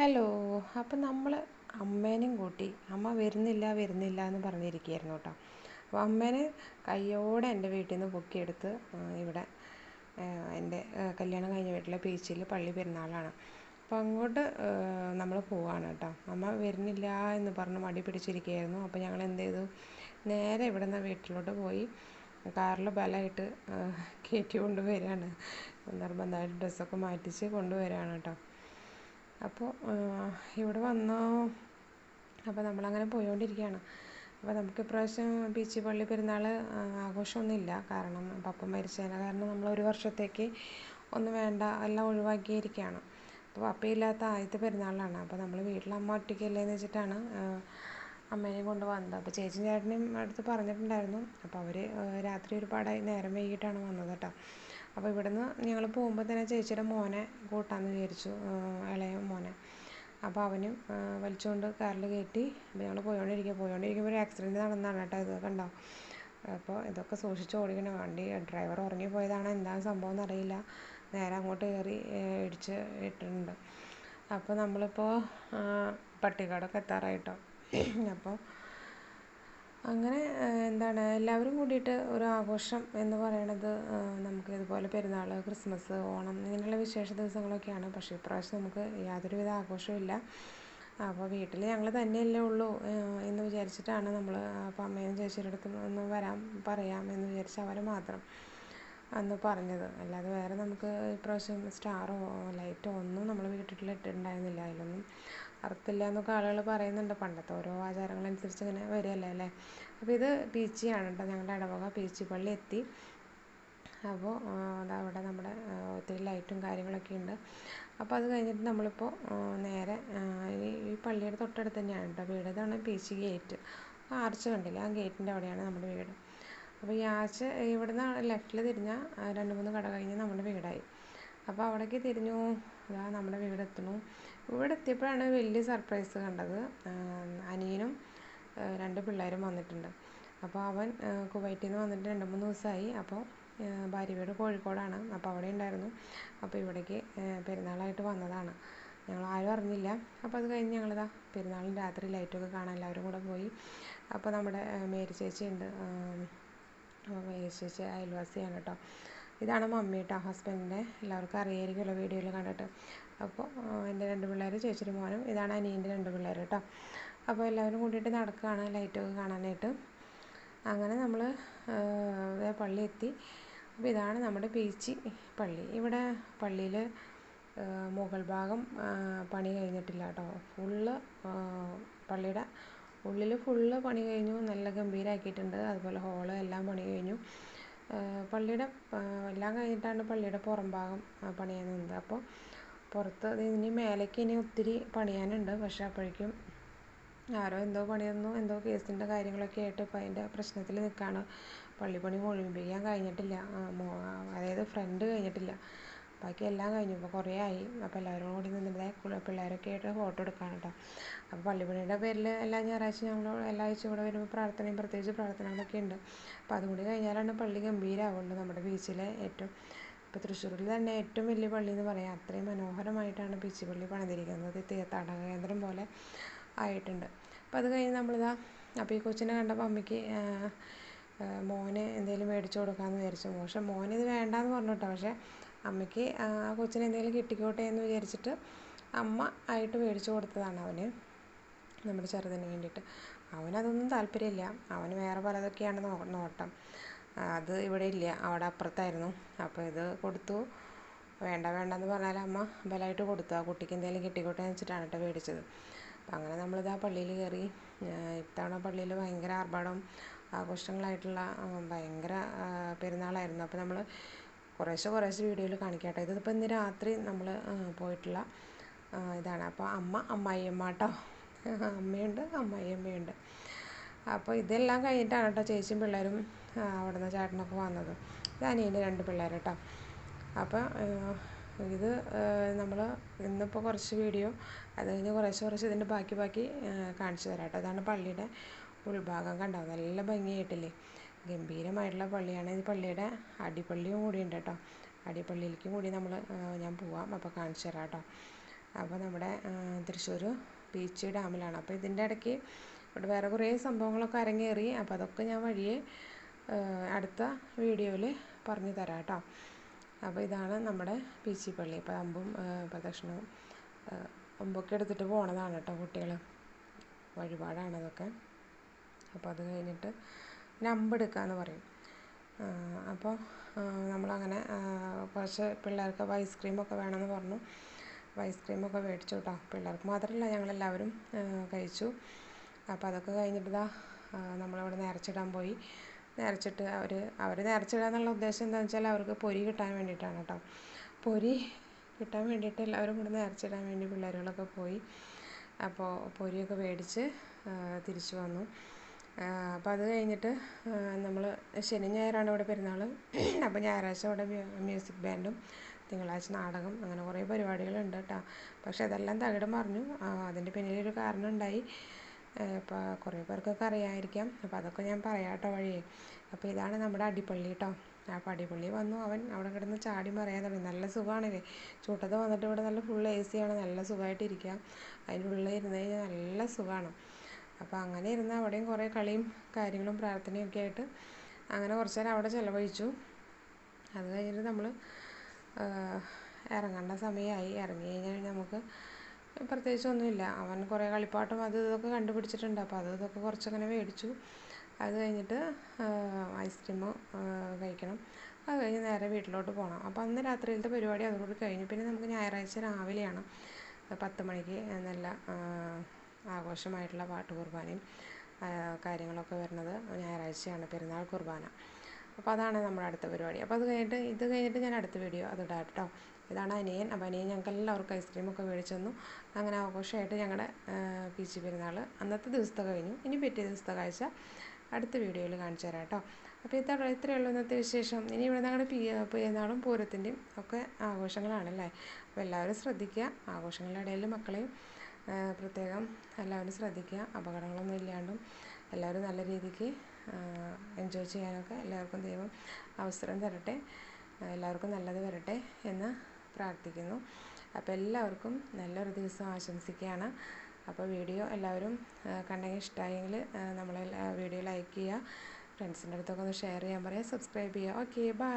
Hello അപ്പം നമ്മൾ അമ്മേനെയും കൂട്ടി അമ്മ വരുന്നില്ല വരുന്നില്ല എന്ന് പറഞ്ഞിരിക്കുകയായിരുന്നു കേട്ടോ. അപ്പോൾ അമ്മേനെ കയ്യോടെ എന്റെ വീട്ടിൽ നിന്ന് പൊക്കിയെടുത്ത് ഇവിടെ എന്റെ കല്യാണം കഴിഞ്ഞ വീട്ടിലെ ബീച്ചിൽ പള്ളി പെരുന്നാളാണ്. അപ്പോൾ അങ്ങോട്ട് നമ്മൾ പോവാണ് കേട്ടോ. അമ്മ വരുന്നില്ല എന്ന് പറഞ്ഞ് മടി പിടിച്ചിരിക്കുകയായിരുന്നു. അപ്പോൾ ഞങ്ങൾ എന്ത് ചെയ്തു? നേരെ ഇവിടെ നിന്ന് വീട്ടിലോട്ട് പോയി കാറിൽ ബലമായിട്ട് കയറ്റി കൊണ്ടുവരികയാണ് നിർബന്ധമായിട്ട് ഡ്രസ്സൊക്കെ മാറ്റിച്ച് കൊണ്ടുവരികയാണ് കേട്ടോ. അപ്പോൾ ഇവിടെ വന്നു? അപ്പോൾ നമ്മളങ്ങനെ പോയിക്കൊണ്ടിരിക്കുകയാണ് അപ്പോൾ നമുക്ക് ഇപ്രാവശ്യം ബീച്ച് പള്ളി പെരുന്നാൾ ആഘോഷമൊന്നുമില്ല. കാരണം പപ്പ മരിച്ചതിന് കാരണം നമ്മൾ ഒരു വർഷത്തേക്ക് ഒന്നും വേണ്ട എല്ലാം ഒഴിവാക്കിയിരിക്കുകയാണ് അപ്പോൾ പപ്പയില്ലാത്ത ആദ്യത്തെ പെരുന്നാളാണ് അപ്പോൾ നമ്മൾ വീട്ടിൽ അമ്മ ഒറ്റയ്ക്കല്ലേ എന്ന് വെച്ചിട്ടാണ് അമ്മേനെയും കൊണ്ട് വന്നത്. അപ്പോൾ ചേച്ചിയും ചേട്ടനെയും അടുത്ത് പറഞ്ഞിട്ടുണ്ടായിരുന്നു. അപ്പോൾ അവർ രാത്രി ഒരുപാടായി നേരം വൈകിട്ടാണ് വന്നത് കേട്ടോ. അപ്പോൾ ഇവിടുന്ന് ഞങ്ങൾ പോകുമ്പോൾ തന്നെ ചേച്ചിയുടെ മോനെ കൂട്ടാമെന്ന് വിചാരിച്ചു ഇളയ മോനെ. അപ്പോൾ അവനും വലിച്ചുകൊണ്ട് കാറിൽ കയറ്റി അപ്പോൾ ഞങ്ങൾ പോയോണ്ടിരിക്കുക പോയോണ്ടിരിക്കുമ്പോൾ ഒരു ആക്സിഡന്റ് നടന്നതാണ് കേട്ടോ ഇത് കണ്ടോ? അപ്പോൾ ഇതൊക്കെ സൂക്ഷിച്ച് ഓടിക്കണം. വണ്ടി ഡ്രൈവർ ഉറങ്ങി പോയതാണ്. എന്താ സംഭവം എന്നറിയില്ല. നേരെ അങ്ങോട്ട് കയറി ഇടിച്ച് ഇട്ടിട്ടുണ്ട്. അപ്പോൾ നമ്മളിപ്പോൾ പട്ടിക്കാടൊക്കെ എത്താറായിട്ടോ. അപ്പോൾ അങ്ങനെ എന്താണ് എല്ലാവരും കൂടിയിട്ട് ഒരു ആഘോഷം എന്ന് പറയണത് നമുക്ക് ഇതുപോലെ പെരുന്നാൾ ക്രിസ്മസ് ഓണം ഇങ്ങനെയുള്ള വിശേഷ ദിവസങ്ങളൊക്കെയാണ്. പക്ഷേ ഇപ്രാവശ്യം നമുക്ക് യാതൊരുവിധ ആഘോഷവും ഇല്ല. അപ്പോൾ വീട്ടിൽ ഞങ്ങൾ തന്നെയല്ലേ ഉള്ളൂ എന്ന് വിചാരിച്ചിട്ടാണ് നമ്മൾ അപ്പം അമ്മയും ചേച്ചിയുടെ അടുത്ത് ഒന്ന് വരാൻ പറയാം എന്ന് വിചാരിച്ച് അവർ മാത്രം അന്ന് പറഞ്ഞത്. അല്ലാതെ വേറെ നമുക്ക് ഇപ്രാവശ്യം സ്റ്റാറോ ലൈറ്റോ ഒന്നും നമ്മൾ വീട്ടിൽ ഇട്ടിട്ടുണ്ടായിരുന്നില്ല അതിലൊന്നും. അർത്ഥമില്ല എന്നൊക്കെ ആളുകൾ പറയുന്നുണ്ട്. പണ്ടത്തെ ഓരോ ആചാരങ്ങളനുസരിച്ച് ഇങ്ങനെ വരികയല്ലേ അല്ലേ? അപ്പോൾ ഇത് പീച്ചിയാണ് കേട്ടോ. ഞങ്ങളുടെ ഇടവക പീച്ചി പള്ളി എത്തി. അപ്പോൾ അതവിടെ നമ്മുടെ ഒത്തിരി ലൈറ്റും കാര്യങ്ങളൊക്കെ ഉണ്ട്. അപ്പോൾ അത് കഴിഞ്ഞിട്ട് നമ്മളിപ്പോൾ നേരെ ഈ പള്ളിയുടെ തൊട്ടടുത്ത് തന്നെയാണ് കേട്ടോ വീട്. ഇതാണ് പീച്ചി ഗേറ്റ്. ആർച്ച് കണ്ടില്ലേ? ആ ഗേറ്റിന്റെ അവിടെയാണ് നമ്മുടെ വീട്. അപ്പോൾ ഈ ആർച്ച് ഇവിടുന്ന് ലെഫ്റ്റിൽ തിരിഞ്ഞാൽ രണ്ട് മൂന്ന് കട കഴിഞ്ഞ് നമ്മുടെ വീടായി. അപ്പോൾ അവിടേക്ക് തിരിഞ്ഞു. ഇതാ നമ്മുടെ വീട് എത്തുന്നു ഇവിടെ എത്തിയപ്പോഴാണ് വലിയ സർപ്രൈസ് കണ്ടത്. അനിയനും രണ്ട് പിള്ളേരും വന്നിട്ടുണ്ട്. അപ്പോൾ അവൻ കുവൈറ്റിൽ നിന്ന് വന്നിട്ട് രണ്ട് മൂന്ന് ദിവസമായി. അപ്പോൾ ഭാര്യ വീട് കോഴിക്കോടാണ്. അപ്പോൾ അവിടെ ഉണ്ടായിരുന്നു. അപ്പോൾ ഇവിടേക്ക് പെരുന്നാളായിട്ട് വന്നതാണ്. ഞങ്ങൾ ആരും അറിഞ്ഞില്ല. അപ്പോൾ അത് കഴിഞ്ഞ് ഞങ്ങളിതാ പെരുന്നാളിന് രാത്രി ലൈറ്റൊക്കെ കാണാൻ എല്ലാവരും കൂടെ പോയി. അപ്പോൾ നമ്മുടെ മേരി ചേച്ചി ഉണ്ട് മേരി ചേച്ചി അയൽവാസിയാണ് കേട്ടോ. ഇതാണ് മമ്മി കേട്ടോ ഹസ്ബൻഡിന്റെ എല്ലാവർക്കും അറിയായിരിക്കുമല്ലോ വീഡിയോയിൽ കണ്ടിട്ട്. അപ്പോൾ എന്റെ രണ്ട് പിള്ളേർ ചേച്ചിയുടെ മോനും ഇതാണ് അനിയന്റെ രണ്ട് പിള്ളേർ കേട്ടോ അപ്പോൾ എല്ലാവരും കൂടിയിട്ട് നടക്കുകയാണ് ലൈറ്റൊക്കെ കാണാനായിട്ട്. അങ്ങനെ നമ്മൾ പള്ളി എത്തി. അപ്പോൾ ഇതാണ് നമ്മുടെ പേച്ചി പള്ളി. ഇവിടെ പള്ളിയിൽ മുകൾ ഭാഗം പണി കഴിഞ്ഞിട്ടില്ല കേട്ടോ ഫുള്ള് പള്ളിയുടെ ഉള്ളിൽ ഫുള്ള് പണി കഴിഞ്ഞു. നല്ല ഗംഭീരമാക്കിയിട്ടുണ്ട് അതുപോലെ ഹോൾ എല്ലാം പണി കഴിഞ്ഞു. പള്ളിയുടെ എല്ലാം കഴിഞ്ഞിട്ടാണ് പള്ളിയുടെ പുറം ഭാഗം പണിയാൻ നിന്നത്. അപ്പോൾ പുറത്ത് ഇനി മേലേക്ക് ഇനി ഒത്തിരി പണിയാനുണ്ട്. പക്ഷെ അപ്പോഴേക്കും ആരോ എന്തോ പണിയൊന്നും എന്തോ കേസിന്റെ കാര്യങ്ങളൊക്കെ ആയിട്ട് ഇപ്പോൾ അതിന്റെ പ്രശ്നത്തിൽ നിൽക്കുകയാണ് പള്ളിപ്പണി മുഴുമിപ്പിക്കാൻ കഴിഞ്ഞിട്ടില്ല. അതായത് ഫ്രണ്ട് കഴിഞ്ഞിട്ടില്ല. ബാക്കി എല്ലാം കഴിഞ്ഞു. ഇപ്പോൾ കുറേ ആയി. അപ്പോൾ എല്ലാവരും കൂടി നിന്നിട്ട് പിള്ളേരൊക്കെ ആയിട്ട് ഫോട്ടോ എടുക്കുകയാണ് കേട്ടോ അപ്പോൾ പള്ളിപ്പണിയുടെ പേരിൽ എല്ലാ ഞായറാഴ്ച ഞങ്ങൾ എല്ലാ ആഴ്ച ഇവിടെ വരുമ്പോൾ പ്രാർത്ഥനയും പ്രത്യേകിച്ച് പ്രാർത്ഥനകളൊക്കെ ഉണ്ട്. അപ്പോൾ അതും കൂടി കഴിഞ്ഞാലാണ് പള്ളി ഗംഭീരമാവുള്ളൂ നമ്മുടെ ബീച്ചിലെ ഏറ്റവും ഇപ്പോൾ തൃശ്ശൂരിൽ തന്നെ ഏറ്റവും വലിയ പള്ളി എന്ന് പറയാം. അത്രയും മനോഹരമായിട്ടാണ് ബീച്ച് പള്ളി പണിതിരിക്കുന്നത്. തീർത്ഥാടന കേന്ദ്രം പോലെ ആയിട്ടുണ്ട്. അപ്പോൾ അത് കഴിഞ്ഞ് നമ്മളിതാ അപ്പോൾ ഈ കൊച്ചിനെ കണ്ടപ്പോൾ അമ്മയ്ക്ക് മോനെ എന്തെങ്കിലും മേടിച്ചു കൊടുക്കാമെന്ന് വിചാരിച്ചു. പക്ഷേ മോനിത് വേണ്ടാന്ന് പറഞ്ഞു കേട്ടോ പക്ഷേ അമ്മയ്ക്ക് ആ കൊച്ചിന് എന്തെങ്കിലും കിട്ടിക്കോട്ടെ എന്ന് വിചാരിച്ചിട്ട് അമ്മ ആയിട്ട് മേടിച്ചു കൊടുത്തതാണ് അവന് നമ്മുടെ ചെറുതിന് വേണ്ടിയിട്ട്. അവനതൊന്നും താല്പര്യമില്ല. അവന് വേറെ പലതൊക്കെയാണ് നോട്ടം. അത് ഇവിടെ ഇല്ല അവിടെ അപ്പുറത്തായിരുന്നു. അപ്പോൾ ഇത് കൊടുത്തു. വേണ്ട വേണ്ട എന്ന് പറഞ്ഞാൽ അമ്മ ബലമായിട്ട് കൊടുത്തു. ആ കുട്ടിക്ക് എന്തെങ്കിലും കിട്ടിക്കോട്ടെ എന്ന് വെച്ചിട്ടാണ് കേട്ടോ മേടിച്ചത്. അപ്പം അങ്ങനെ നമ്മളിത് ആ പള്ളിയിൽ കയറി. ഇത്തവണ പള്ളിയിൽ ഭയങ്കര ആർഭാടം ആഘോഷങ്ങളായിട്ടുള്ള ഭയങ്കര പെരുന്നാളായിരുന്നു. അപ്പോൾ നമ്മൾ കുറേശ്ശെ കുറേശ്ശെ വീഡിയോയിൽ കാണിക്കട്ടെ. ഇതിപ്പോൾ ഇന്ന് രാത്രി നമ്മൾ പോയിട്ടുള്ള ഇതാണ്. അപ്പോൾ അമ്മ അമ്മായിയമ്മ കേട്ടോ അമ്മയുണ്ട് അമ്മായിയമ്മയുണ്ട്. അപ്പോൾ ഇതെല്ലാം കഴിഞ്ഞിട്ടാണ് കേട്ടോ ചേച്ചിയും പിള്ളേരും അവിടുന്ന് ചേട്ടനൊക്കെ വന്നത്. ഇത് അനിയന്റെ രണ്ട് പിള്ളേർ കേട്ടോ അപ്പോൾ ഇത് നമ്മൾ ഇന്നിപ്പോൾ കുറച്ച് വീഡിയോ അത് കഴിഞ്ഞ് കുറേശ്ശെ കുറച്ച് ഇതിന്റെ ബാക്കി ബാക്കി കാണിച്ചു തരാം കേട്ടോ അതാണ് പള്ളിയുടെ ഉൾഭാഗം കണ്ടോ? നല്ല ഭംഗിയായിട്ടില്ലേ? ഗംഭീരമായിട്ടുള്ള പള്ളിയാണ്. ഈ പള്ളിയുടെ അടിപ്പള്ളിയും കൂടിയുണ്ട് കേട്ടോ. അടിപ്പള്ളിയിലേക്ക് കൂടി നമ്മൾ ഞാൻ പോവാം. അപ്പോൾ കാണിച്ചു തരാം കേട്ടോ. അപ്പോൾ നമ്മുടെ തൃശ്ശൂർ ബീച്ച് ഡാമിലാണ്. അപ്പോൾ ഇതിന്റെ ഇടയ്ക്ക് ഇവിടെ വേറെ കുറേ സംഭവങ്ങളൊക്കെ അരങ്ങേറി. അപ്പോൾ അതൊക്കെ ഞാൻ വഴിയെ അടുത്ത വീഡിയോയിൽ പറഞ്ഞു തരാം കേട്ടോ. അപ്പോൾ ഇതാണ് നമ്മുടെ പീച്ചി പള്ളി. ഇപ്പോൾ അമ്പും പ്രദക്ഷിണവും അമ്പൊക്കെ എടുത്തിട്ട് പോണതാണ് കേട്ടോ കുട്ടികൾ വഴിപാടാണ് അതൊക്കെ. അപ്പോൾ അത് കഴിഞ്ഞിട്ട് പിന്നെ എടുക്കുക എന്ന് പറയും അപ്പോൾ നമ്മളങ്ങനെ കുറച്ച് പിള്ളേർക്ക് ഐസ്ക്രീമൊക്കെ വേണമെന്ന് പറഞ്ഞു. അപ്പോൾ ഐസ്ക്രീമൊക്കെ മേടിച്ചു കേട്ടോ പിള്ളേർക്ക് മാത്രമല്ല ഞങ്ങളെല്ലാവരും കഴിച്ചു. അപ്പോൾ അതൊക്കെ കഴിഞ്ഞിട്ട് ഇതാ നമ്മളവിടെ നേർച്ചിടാൻ പോയി. നേർച്ചിട്ട് അവർ അവർ നേർച്ചിടാന്നുള്ള ഉദ്ദേശം എന്താണെന്ന് വെച്ചാൽ അവർക്ക് പൊരി കിട്ടാൻ വേണ്ടിയിട്ടാണ് കേട്ടോ പൊരി കിട്ടാൻ വേണ്ടിയിട്ട് എല്ലാവരും കൂടെ നേർച്ചിടാൻ വേണ്ടി പിള്ളേരുകളൊക്കെ പോയി. അപ്പോൾ പൊരിയൊക്കെ മേടിച്ച് തിരിച്ചു വന്നു. അപ്പോൾ അത് കഴിഞ്ഞിട്ട് നമ്മൾ ശനി ഞായറാണ് ഇവിടെ പെരുന്നാൾ അപ്പോൾ ഞായറാഴ്ച ഇവിടെ മ്യൂസിക് ബാൻഡും തിങ്കളാഴ്ച നാടകം അങ്ങനെ കുറേ പരിപാടികളുണ്ട് കേട്ടോ പക്ഷെ അതെല്ലാം തകിടം മറിഞ്ഞു. അതിന്റെ പിന്നിലൊരു കാരണം ഉണ്ടായി അപ്പോൾ കുറേ പേർക്കൊക്കെ അറിയാമായിരിക്കാം അപ്പോൾ അതൊക്കെ ഞാൻ പറയാം കേട്ടോ വഴിയേ. അപ്പോൾ ഇതാണ് നമ്മുടെ അടിപ്പള്ളി കേട്ടോ അപ്പോൾ അടിപ്പള്ളി വന്നു അവൻ. അവിടെ കിടന്ന് ചാടി മറിയാൻ തുടങ്ങി. നല്ല സുഖമാണല്ലേ ചൂട്ടത്ത് വന്നിട്ട് ഇവിടെ നല്ല ഫുൾ എ സി ആണ്. നല്ല സുഖമായിട്ട് ഇരിക്കാം അതിന്റെ ഉള്ളിൽ ഇരുന്ന് കഴിഞ്ഞാൽ നല്ല സുഖമാണ് അപ്പോൾ അങ്ങനെ ഇരുന്ന് അവിടെയും കുറേ കളിയും കാര്യങ്ങളും പ്രാർത്ഥനയും ഒക്കെ ആയിട്ട് അങ്ങനെ കുറച്ച് നേരം അവിടെ ചിലവഴിച്ചു. അത് കഴിഞ്ഞിട്ട് നമ്മൾ ഇറങ്ങേണ്ട സമയമായി ഇറങ്ങി കഴിഞ്ഞാൽ നമുക്ക് പ്രത്യേകിച്ചൊന്നുമില്ല അവൻ കുറേ കളിപ്പാട്ടും അത് ഇതൊക്കെ കണ്ടുപിടിച്ചിട്ടുണ്ട്. അപ്പോൾ അത് ഇതൊക്കെ കുറച്ചങ്ങനെ മേടിച്ചു. അത് കഴിഞ്ഞിട്ട് ഐസ്ക്രീം കഴിക്കണം. അത് കഴിഞ്ഞ് നേരെ വീട്ടിലോട്ട് പോകണം അപ്പോൾ അന്ന് രാത്രിയിലത്തെ പരിപാടി അതുകൂടി കഴിഞ്ഞു. പിന്നെ നമുക്ക് ഞായറാഴ്ച രാവിലെയാണ്. പത്ത് മണിക്ക് നല്ല ആഘോഷമായിട്ടുള്ള പാട്ട് കുർബാനയും കാര്യങ്ങളൊക്കെ വരുന്നത് ഞായറാഴ്ചയാണ് പെരുന്നാൾ കുർബാന. അപ്പോൾ അതാണ് നമ്മുടെ അടുത്ത പരിപാടി. അപ്പോൾ അത് കഴിഞ്ഞിട്ട് ഇത് കഴിഞ്ഞിട്ട് ഞാൻ അടുത്ത വീഡിയോ അത് ഇടാം കേട്ടോ. ഇതാണ് അനിയൻ. അപ്പോൾ അനിയൻ ഞങ്ങൾക്ക് എല്ലാവർക്കും ഐസ്ക്രീമൊക്കെ മേടിച്ചു തന്നു. അങ്ങനെ ആഘോഷമായിട്ട് ഞങ്ങളുടെ പീച്ചി പെരുന്നാൾ അന്നത്തെ ദിവസത്തെ കഴിഞ്ഞു. ഇനി പിറ്റേ ദിവസത്തെ കാഴ്ച അടുത്ത വീഡിയോയിൽ കാണിച്ചു തരാം കേട്ടോ. അപ്പോൾ ഇത്ര ഇത്രയേ ഉള്ളൂ ഇന്നത്തെ വിശേഷം. ഇനി ഇവിടെ ഞങ്ങളുടെ പി പെരുന്നാളും പൂരത്തിന്റെയും ഒക്കെ ആഘോഷങ്ങളാണല്ലേ? അപ്പോൾ എല്ലാവരും ശ്രദ്ധിക്കുക. ആഘോഷങ്ങളുടെ ഇടയിൽ മക്കളെയും പ്രത്യേകം എല്ലാവരും ശ്രദ്ധിക്കുക. അപകടങ്ങളൊന്നും ഇല്ലാണ്ടും എല്ലാവരും നല്ല രീതിക്ക് എൻജോയ് ചെയ്യാനൊക്കെ എല്ലാവർക്കും ദൈവം അവസരം തരട്ടെ. എല്ലാവർക്കും നല്ലത് വരട്ടെ എന്ന് പ്രാർത്ഥിക്കുന്നു. അപ്പോൾ എല്ലാവർക്കും നല്ലൊരു ദിവസം ആശംസിക്കുകയാണ്. അപ്പോൾ വീഡിയോ എല്ലാവരും കണ്ടെങ്കിൽ ഇഷ്ടമായെങ്കിൽ നമ്മളെ വീഡിയോ ലൈക്ക് ചെയ്യുക. ഫ്രണ്ട്സിന്റെ അടുത്തൊക്കെ ഒന്ന് ഷെയർ ചെയ്യാൻ പറയുക സബ്സ്ക്രൈബ് ചെയ്യുക. Okay bye